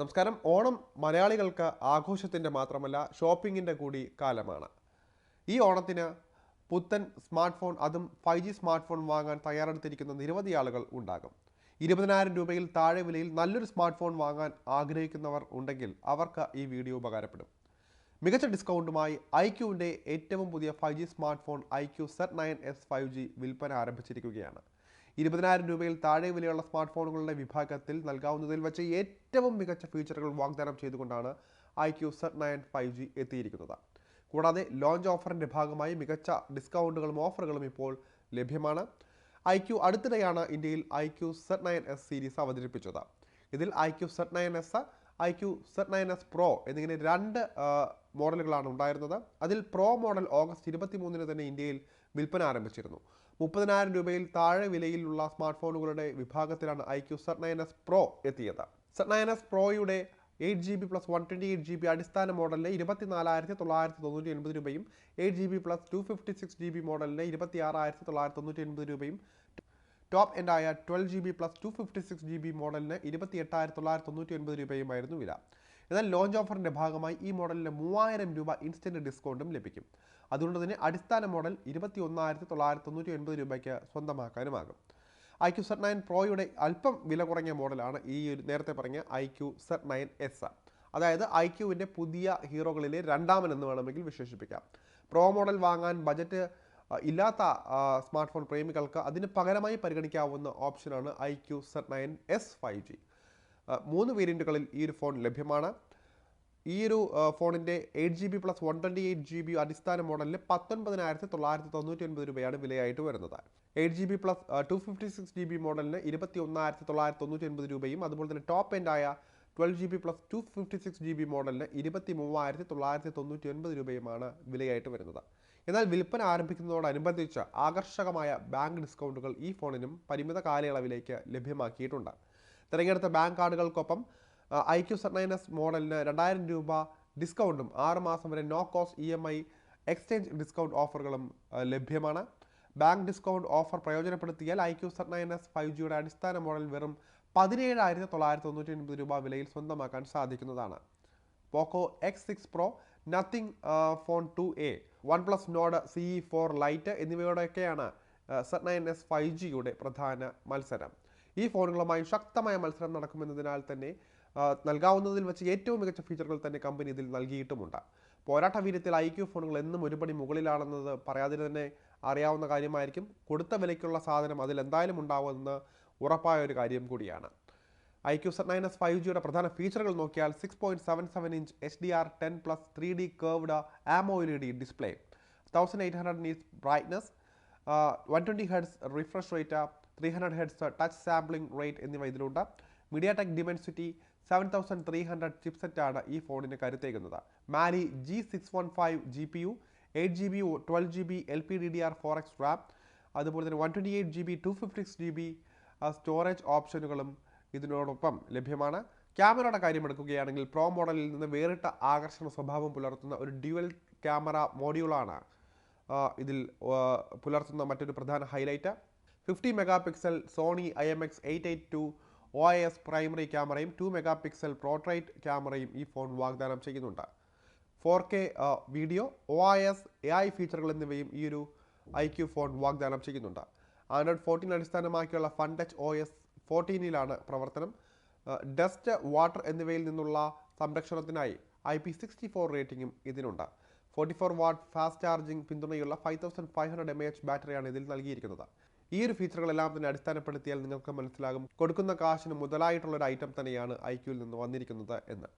നമസ്കാരം. ഓണം മലയാളികൾക്ക് ആഘോഷത്തിന്റെ മാത്രമല്ല ഷോപ്പിങ്ങിന്റെ കൂടി കാലമാണ്. ഈ ഓണത്തിന് പുത്തൻ സ്മാർട്ട് ഫോൺ അതും ഫൈവ് ജി സ്മാർട്ട് ഫോൺ വാങ്ങാൻ തയ്യാറെടുത്തിരിക്കുന്ന നിരവധി ആളുകൾ ഉണ്ടാകും. ഇരുപതിനായിരം രൂപയിൽ താഴെ വിലയിൽ നല്ലൊരു സ്മാർട്ട് ഫോൺ വാങ്ങാൻ ആഗ്രഹിക്കുന്നവർ ഉണ്ടെങ്കിൽ അവർക്ക് ഈ വീഡിയോ ഉപകാരപ്പെടും. മികച്ച ഡിസ്കൗണ്ടുമായി ഐ ക്യുവിന്റെ ഏറ്റവും പുതിയ five G smart phone I Q Z nine S five G വിൽപ്പന ആരംഭിച്ചിരിക്കുകയാണ്. ഇരുപതിനായിരം രൂപയിൽ താഴെ വിലയുള്ള സ്മാർട്ട് ഫോണുകളുടെ വിഭാഗത്തിൽ നൽകാവുന്നതിൽ വെച്ച് ഏറ്റവും മികച്ച ഫീച്ചറുകൾ വാഗ്ദാനം ചെയ്തുകൊണ്ടാണ് I Q Z nine five G എത്തിയിരിക്കുന്നത്. കൂടാതെ ലോഞ്ച് ഓഫറിന്റെ ഭാഗമായി മികച്ച ഡിസ്കൗണ്ടുകളും ഓഫറുകളും ഇപ്പോൾ ലഭ്യമാണ്. ഐ ക്യു അടുത്തിടെയാണ് ഇന്ത്യയിൽ I Q Z nine S series അവതരിപ്പിച്ചത്. ഇതിൽ I Q Z nine S I Q Z nine S pro എന്നിങ്ങനെ രണ്ട് മോഡലുകളാണ് ഉണ്ടായിരുന്നത്. അതിൽ പ്രോ മോഡൽ ഓഗസ്റ്റ് ഇരുപത്തി മൂന്നിന് തന്നെ ഇന്ത്യയിൽ വിൽപ്പന ആരംഭിച്ചിരുന്നു. മുപ്പതിനായിരം രൂപയിൽ താഴെ വിലയിലുള്ള സ്മാർട്ട് ഫോണുകളുടെ വിഭാഗത്തിലാണ് I Q Z nine S pro എത്തിയത്. Z nine S പ്രോയുടെ eight G B plus one twenty eight G B അടിസ്ഥാന മോഡലിന് ഇരുപത്തിനാലായിരത്തി തൊള്ളായിരത്തി തൊണ്ണൂറ്റി എൺപത് രൂപയും eight G B plus two fifty six G B മോഡലിന് ഇരുപത്തി ആറായിരത്തി തൊള്ളായിരത്തി തൊണ്ണൂറ്റി എൺപത് രൂപയും top എൻഡായ twelve G B plus two fifty six G B മോഡലിന് ഇരുപത്തി എട്ടായിരത്തി തൊള്ളായിരത്തി തൊണ്ണൂറ്റി ഒൻപത് രൂപയുമായിരുന്നു വില. എന്നാൽ ലോഞ്ച് ഓഫറിന്റെ ഭാഗമായി ഈ മോഡലിന് മൂവായിരം രൂപ ഇൻസ്റ്റന്റ് ഡിസ്കൗണ്ടും ലഭിക്കും. അതുകൊണ്ട് തന്നെ അടിസ്ഥാന മോഡൽ ഇരുപത്തി ഒന്നായിരത്തി തൊള്ളായിരത്തി തൊണ്ണൂറ്റി ഒൻപത് രൂപയ്ക്ക് സ്വന്തമാക്കാനുമാകും. ഐ ക്യു സെറ്റ് നയൻ പ്രോയുടെ അല്പം വില കുറഞ്ഞ മോഡലാണ് ഈ ഒരു നേരത്തെ പറഞ്ഞ I Q Z nine S. അതായത് ഐ ക്യുവിന്റെ പുതിയ ഹീറോകളിലെ രണ്ടാമൻ എന്ന് വേണമെങ്കിൽ വിശേഷിപ്പിക്കാം. പ്രോ മോഡൽ വാങ്ങാൻ ബജറ്റ് ഇല്ലാത്ത സ്മാർട്ട് ഫോൺ പ്രേമികൾക്ക് അതിന് പകരമായി പരിഗണിക്കാവുന്ന ഓപ്ഷനാണ് I Q Z nine S five G. മൂന്ന് വേരിയന്റുകളിൽ ഈ ഒരു ഫോൺ ലഭ്യമാണ്. ഈ ഒരു ഫോണിന്റെ eight G B plus one twenty eight G B അടിസ്ഥാന മോഡലിൽ പത്തൊൻപതിനായിരത്തി തൊള്ളായിരത്തി തൊണ്ണൂറ്റി ഒൻപത് രൂപയാണ് വിലയായിട്ട് വരുന്നത്. Eight G B plus two fifty six G B മോഡലിന് ഇരുപത്തി ഒന്നായിരത്തി തൊള്ളായിരത്തി തൊണ്ണൂറ്റി ഒൻപത് രൂപയും അതുപോലെ തന്നെ ടോപ്പ് എൻഡ് ആയ twelve G B plus two fifty six G B മോഡലിന് ഇരുപത്തി മൂവായിരത്തി തൊള്ളായിരത്തി തൊണ്ണൂറ്റി ഒൻപത് രൂപയുമാണ് വിലയായിട്ട് വരുന്നത്. എന്നാൽ വിൽപ്പന ആരംഭിക്കുന്നതോടനുബന്ധിച്ച് ആകർഷകമായ ബാങ്ക് ഡിസ്കൗണ്ടുകൾ ഈ ഫോണിനും പരിമിത കാലയളവിലേക്ക് ലഭ്യമാക്കിയിട്ടുണ്ട്. തിരഞ്ഞെടുത്ത ബാങ്ക് കാർഡുകൾക്കൊപ്പം ഐ ക്യു എസ് മോഡലിന് രണ്ടായിരം രൂപ ഡിസ്കൗണ്ടും ആറ് മാസം വരെ no cost E M I exchange discount ഓഫറുകളും ലഭ്യമാണ്. ബാങ്ക് ഡിസ്കൗണ്ട് ഓഫർ പ്രയോജനപ്പെടുത്തിയാൽ ഐ ക്യു എസ് ഫൈവ് ജിയുടെ അടിസ്ഥാന മോഡൽ വെറും പതിനേഴായിരത്തി തൊള്ളായിരത്തി തൊണ്ണൂറ്റി ഒൻപത് രൂപ വിലയിൽ സ്വന്തമാക്കാൻ സാധിക്കുന്നതാണ്. Poco X six pro Nothing phone two A OnePlus Nord C four lite എന്നിവയോടൊക്കെയാണ് Z nine S five ജിയുടെ പ്രധാന മത്സരം. ഈ ഫോണുകളുമായി ശക്തമായ മത്സരം നടക്കുമെന്നതിനാൽ തന്നെ നൽകാവുന്നതിൽ വെച്ച് ഏറ്റവും മികച്ച ഫീച്ചറുകൾ തന്നെ കമ്പനി ഇതിൽ നൽകിയിട്ടുമുണ്ട്. പോരാട്ട വീര്യത്തിൽ ഐ ക്യു ഫോണുകൾ എന്നും ഒരുപടി മുകളിലാണെന്നത് പറയാതെ തന്നെ അറിയാവുന്ന കാര്യമായിരിക്കും. കൊടുത്ത വിലയ്ക്കുള്ള സാധനം അതിൽ എന്തായാലും ഉണ്ടാവുമെന്ന് ഉറപ്പായ ഒരു കാര്യം കൂടിയാണ്. I Q Z nine S five ജിയുടെ പ്രധാന ഫീച്ചറുകൾ നോക്കിയാൽ six point seven seven inch H D R ten plus three D curved AMOLED display thousand eight hundred nits brightness one twenty hertz refresh rate three hundred hertz touch sampling rate എന്നിവ ഇതിലുണ്ട്. MediaTek Dimensity seven thousand three hundred ചിപ്സെറ്റാണ് ഈ ഫോണിന് കരുത്തേക്കുന്നത് Mali G six one five G P U eight G B twelve G B L P D D R four X RAM അതുപോലെ തന്നെ one twenty eight G B two fifty six G B storage ഓപ്ഷനുകളും ഇതിനോടൊപ്പം ലഭ്യമാണ്. ക്യാമറയുടെ കാര്യമെടുക്കുകയാണെങ്കിൽ pro മോഡലിൽ നിന്ന് വേറിട്ട ആകർഷണ സ്വഭാവം പുലർത്തുന്ന ഒരു ഡ്യുവൽ ക്യാമറ മോഡ്യൂളാണ് ഇതിൽ പുലർത്തുന്ന മറ്റൊരു പ്രധാന highlight. Fifty mega pixel Sony I M X eight eight two O I S primary ക്യാമറയും ടു മെഗാ പിക്സൽ പ്രോട്രൈറ്റ് ക്യാമറയും ഈ ഫോൺ വാഗ്ദാനം ചെയ്യുന്നുണ്ട്. Four K video O I S A I ഫീച്ചറുകൾ എന്നിവയും ഈ ഒരു ഐ ക്യു ഫോൺ വാഗ്ദാനം ചെയ്യുന്നുണ്ട്. ആൻഡ്രോയിഡ് ഫോർട്ടീൻ അടിസ്ഥാനമാക്കിയുള്ള ഫൺ ടച്ച് ഒ എസ് ഫോർട്ടീനിലാണ് പ്രവർത്തനം. ഡസ്റ്റ് വാട്ടർ എന്നിവയിൽ നിന്നുള്ള സംരക്ഷണത്തിനായി ഐ പി സിക്സ്റ്റി ഫോർ റേറ്റിംഗും ഇതിനുണ്ട്. Forty four watt fast charging പിന്തുണയുള്ള five thousand five hundred M H ബാറ്ററിയാണ് ഇതിൽ നൽകിയിരിക്കുന്നത്. ഈ ഒരു ഫീച്ചറുകളെല്ലാം തന്നെ അടിസ്ഥാനപ്പെടുത്തിയാൽ നിങ്ങൾക്ക് മനസ്സിലാകും കൊടുക്കുന്ന കാശിന് മുതലായിട്ടുള്ള ഒരു ഐറ്റം തന്നെയാണ് ഐ ക്യുവിൽ നിന്ന് വന്നിരിക്കുന്നത് എന്ന്.